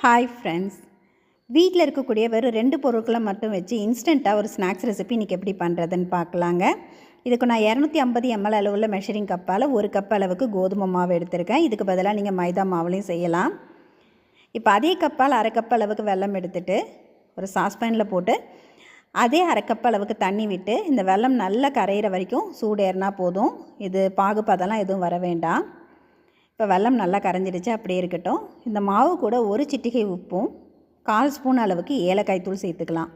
Hi friends வீட்டில் இருக்கக்கூடிய வெறும் ரெண்டு பொருட்களை மட்டும் வச்சு இன்ஸ்டண்ட்டாக ஒரு ஸ்நாக்ஸ் ரெசிபி இன்றைக்கி எப்படி பண்ணுறதுன்னு பார்க்கலாங்க. இதுக்கு நான் இரநூத்தி ஐம்பது எம்எல் அளவுள்ள மெஷரிங் கப்பால் ஒரு கப் அளவுக்கு கோதுமை மாவு எடுத்திருக்கேன். இதுக்கு பதிலாக நீங்கள் மைதா மாவுலையும் செய்யலாம். இப்போ அதே கப்பால் அரை கப் அளவுக்கு வெல்லம் எடுத்துட்டு ஒரு சாஸ்பேனில் போட்டு அதே அரை கப் அளவுக்கு தண்ணி விட்டு இந்த வெல்லம் நல்லா கரையிற வரைக்கும் சூடேறினா போதும். இது பாகுபதெல்லாம் எதுவும் வர வேண்டாம். இப்போ வெல்லம் நல்லா கரைஞ்சிடுச்சு அப்படியே இருக்கட்டும். இந்த மாவு கூட ஒரு சிட்டிகை உப்பும் கால் ஸ்பூன் அளவுக்கு ஏலக்காய் தூள் சேர்த்துக்கலாம்.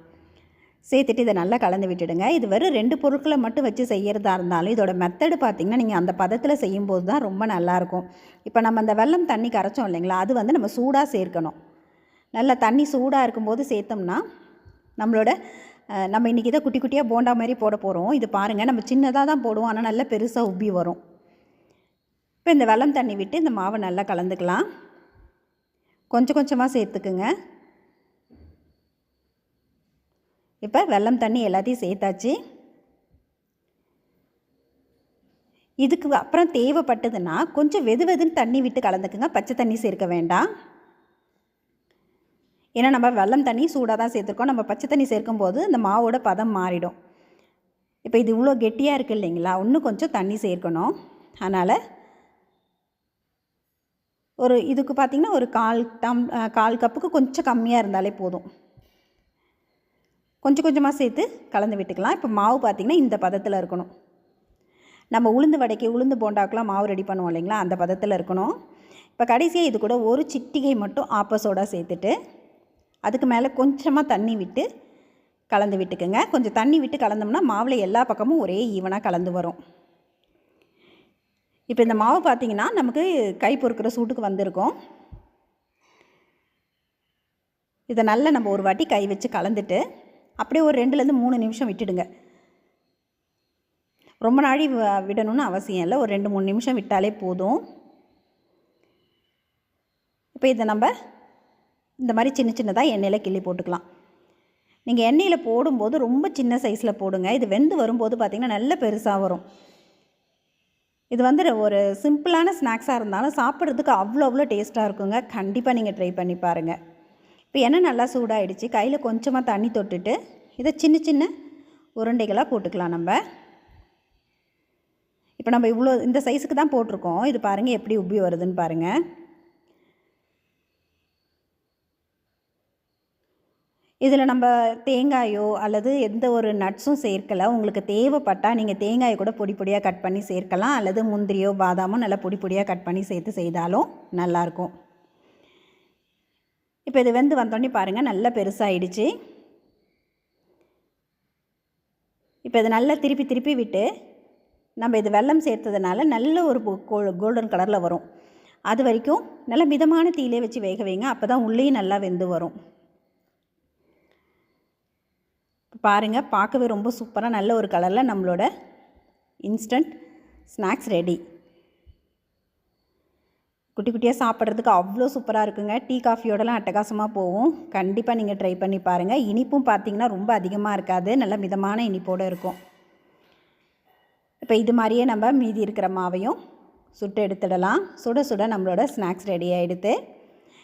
சேர்த்துட்டு இதை நல்லா கலந்து விட்டுடுங்க. இது வெறும் ரெண்டு பொருட்களை மட்டும் வச்சு செய்கிறதா இருந்தாலும் இதோட மெத்தடு பார்த்திங்கன்னா நீங்கள் அந்த பதத்தில் செய்யும்போது தான் ரொம்ப நல்லாயிருக்கும் இப்போ நம்ம அந்த வெல்லம் தண்ணி கரைச்சோம் இல்லைங்களா அது வந்து நம்ம சூடாக சேர்க்கணும். நல்லா தண்ணி சூடாக இருக்கும்போது சேர்த்தோம்னா நம்மளோட நம்ம இன்றைக்கி இதை குட்டி குட்டியாக போண்டா மாதிரி போட போகிறோம் இது பாருங்கள் நம்ம சின்னதாக தான் போடுவோம் ஆனால் நல்லா பெருசாக உப்பி வரும். இப்போ இந்த வெல்லம் தண்ணி விட்டு இந்த மாவை நல்லா கலந்துக்கலாம். கொஞ்சம் கொஞ்சமாக சேர்த்துக்குங்க. இப்போ வெல்லம் தண்ணி எல்லாத்தையும் சேர்த்தாச்சு. இதுக்கு அப்புறம் தேவைப்பட்டதுன்னா கொஞ்சம் வெது வெதுன்னு தண்ணி விட்டு கலந்துக்குங்க. பச்சை தண்ணி சேர்க்க வேண்டாம். ஏன்னா நம்ம வெல்லம் தண்ணி சூடாக தான் சேர்த்துருக்கோம். நம்ம பச்சை தண்ணி சேர்க்கும்போது இந்த மாவோட பதம் மாறிடும். இப்போ இது இவ்வளோ கெட்டியாக இருக்குது இல்லைங்களா? இன்னும் கொஞ்சம் தண்ணி சேர்க்கணும். அதனால் ஒரு இதுக்கு பார்த்திங்கன்னா ஒரு கால் தம் கால் கப்புக்கு கொஞ்சம் கம்மியாக இருந்தாலே போதும். கொஞ்சம் கொஞ்சமாக சேர்த்து கலந்து விட்டுக்கலாம். இப்போ மாவு பார்த்திங்கன்னா இந்த பதத்தில் இருக்கணும். நம்ம உளுந்து வடைக்கு உளுந்து போண்டாக்கெலாம் மாவு ரெடி பண்ணுவோம் இல்லைங்களா? அந்த பதத்தில் இருக்கணும். இப்போ கடைசியாக இது கூட ஒரு சிட்டிகை மட்டும் ஆப்ப சேர்த்துட்டு அதுக்கு மேலே கொஞ்சமாக தண்ணி விட்டு கலந்து விட்டுக்குங்க. கொஞ்சம் தண்ணி விட்டு கலந்தோம்னா மாவில் எல்லா பக்கமும் ஒரே ஈவனாக கலந்து வரும். இப்போ இந்த மாவு பார்த்திங்கன்னா நமக்கு கை பொறுக்கிற சூட்டுக்கு வந்திருக்கும். இதை நல்லா நம்ம ஒரு வாட்டி கை வச்சு கலந்துட்டு அப்படியே ஒரு ரெண்டுலேருந்து மூணு நிமிஷம் விட்டுடுங்க. ரொம்ப நாழி வ- விடணும்னு அவசியம் இல்லை. ஒரு ரெண்டு மூணு நிமிஷம் விட்டாலே போதும். இப்போ இதை நம்ம இந்த மாதிரி சின்ன சின்னதாக எண்ணெயில் கிள்ளி போட்டுக்கலாம். நீங்கள் எண்ணெயில் போடும்போது ரொம்ப சின்ன சைஸில் போடுங்க. இது வெந்து வரும்போது பார்த்திங்கன்னா நல்ல பெருசாக வரும். இது வந்து ஒரு சிம்பிளான ஸ்நாக்ஸாக இருந்தாலும் சாப்பிட்றதுக்கு அவ்வளோ அவ்வளோ டேஸ்ட்டாக இருக்குங்க. கண்டிப்பாக நீங்கள் ட்ரை பண்ணி பாருங்கள் இப்போ எண்ணெய் நல்லா சூடாகிடுச்சு கையில் கொஞ்சமாக தண்ணி தொட்டுட்டு இதை சின்ன சின்ன உருண்டைகளாக போட்டுக்கலாம் நம்ம. இப்போ நம்ம இவ்வளோ இந்த சைஸுக்கு தான் போட்டிருக்கோம். இது பாருங்கள் எப்படி உப்பி வருதுன்னு பாருங்கள் இதில் நம்ம தேங்காயோ அல்லது எந்த ஒரு நட்ஸும் சேர்க்கலை. உங்களுக்கு தேவைப்பட்டால் நீங்கள் தேங்காயை கூட பொடி பொடியாக கட் பண்ணி சேர்க்கலாம். அல்லது முந்திரியோ பாதாமோ நல்லா பொடி பொடியாக கட் பண்ணி சேர்த்து செய்தாலும் நல்லாயிருக்கும். இப்போ இது வெந்து வந்தோடனே பாருங்கள் நல்லா பெருசாகிடுச்சு இப்போ இது நல்லா திருப்பி திருப்பி விட்டு நம்ம இது வெல்லம் சேர்த்ததுனால நல்ல ஒரு கோல்டன் கலரில் வரும். அது வரைக்கும் நல்ல மிதமான தீயிலே வச்சு வேக வைங்க. அப்போ தான் உள்ளேயும் நல்லா வெந்து வரும். பாருங்கள் பார்க்கவே ரொம்ப சூப்பராக நல்ல ஒரு கலரில் நம்மளோட இன்ஸ்டன்ட் ஸ்நாக்ஸ் ரெடி குட்டி குட்டியாக சாப்பிட்றதுக்கு அவ்வளோ சூப்பராக இருக்குங்க. டீ காஃபியோடலாம் அட்டகாசமாக போகும். கண்டிப்பாக நீங்கள் ட்ரை பண்ணி பாருங்கள் இனிப்பும் பார்த்தீங்கன்னா ரொம்ப அதிகமாக இருக்காது. நல்ல மிதமான இனிப்போடு இருக்கும். இப்போ இது மாதிரியே நம்ம மீதி இருக்கிற மாவையும் சுட்டு எடுத்துடலாம். சுட சுட நம்மளோட ஸ்நாக்ஸ் ரெடி ஆகிடுது